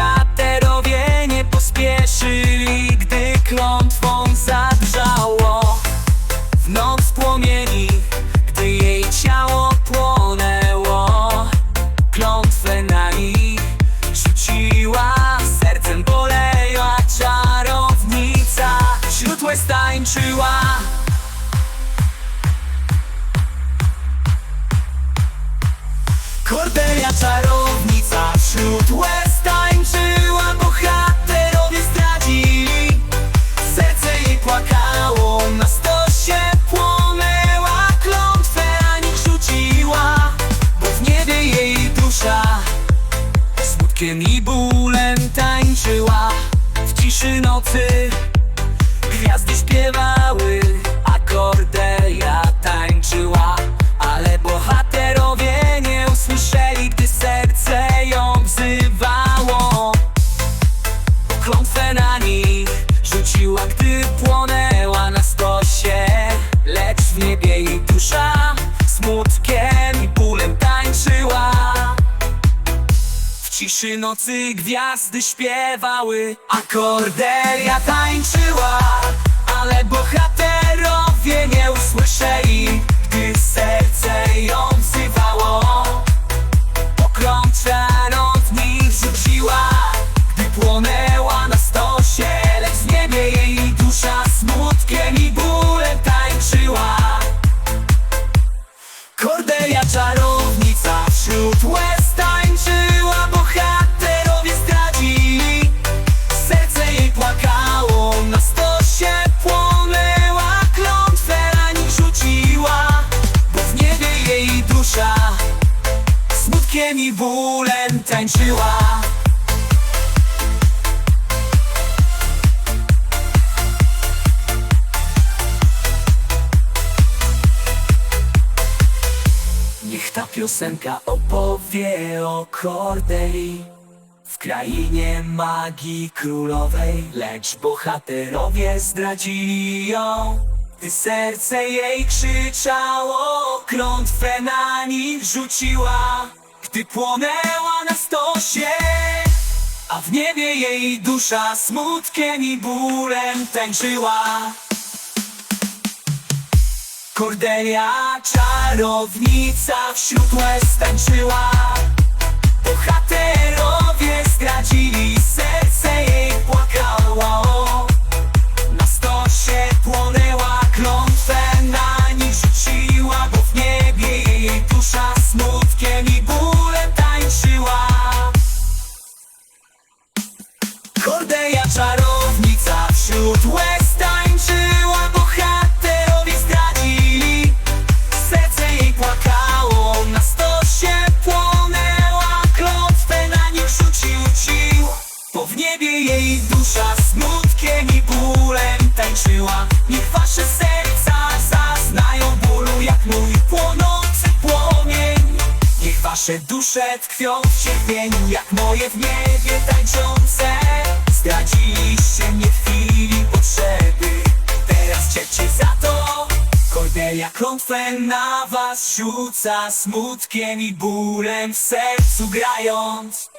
bohaterowie nie pospieszyli Gdy klątwą zadrżało. W noc płomieni Gdy jej ciało płonęło. Klątwę na nich rzuciła Sercem boleła czarownica. Wśród łez tańczyła. Kordelia czarownica wśród łez i bólem tańczyła W ciszy nocy. Gwiazdy śpiewały ciszy nocy gwiazdy śpiewały, a Cordelia tańczyła, ale bohaterowie nie usłyszeli, gdy serce ją wzywało. Pokrączaną w nich rzuciła, gdy płonęła na stosie, lecz w niebie jej dusza smutkiem i bólem tańczyła. Kordelia czarownica Smutkiem i bólem tańczyła. Niech ta piosenka opowie o Kordeli W krainie magii królowej Lecz bohaterowie zdradzili ją. Gdy serce jej krzyczało Klątwę na nich rzuciła Gdy płonęła na stosie A w niebie jej dusza smutkiem i bólem tańczyła. Kordelia, czarownica wśród łez tańczyła Kordelia czarownica wśród łez tańczyła Bohaterowie zdradzili. Serce jej płakało Na stosie płonęła Klątwę na nich rzucił cił Bo w niebie jej dusza smutkiem i bólem tańczyła. Niech wasze serca zaznają bólu Jak mój płonący płomień. Niech wasze dusze tkwią w cierpieniu Jak moje w niebie tańczące Zdradziliście mnie w chwili potrzeby. Teraz cierpcie za to. Kordelia klątwę na was rzuca Smutkiem i bólem w sercu grając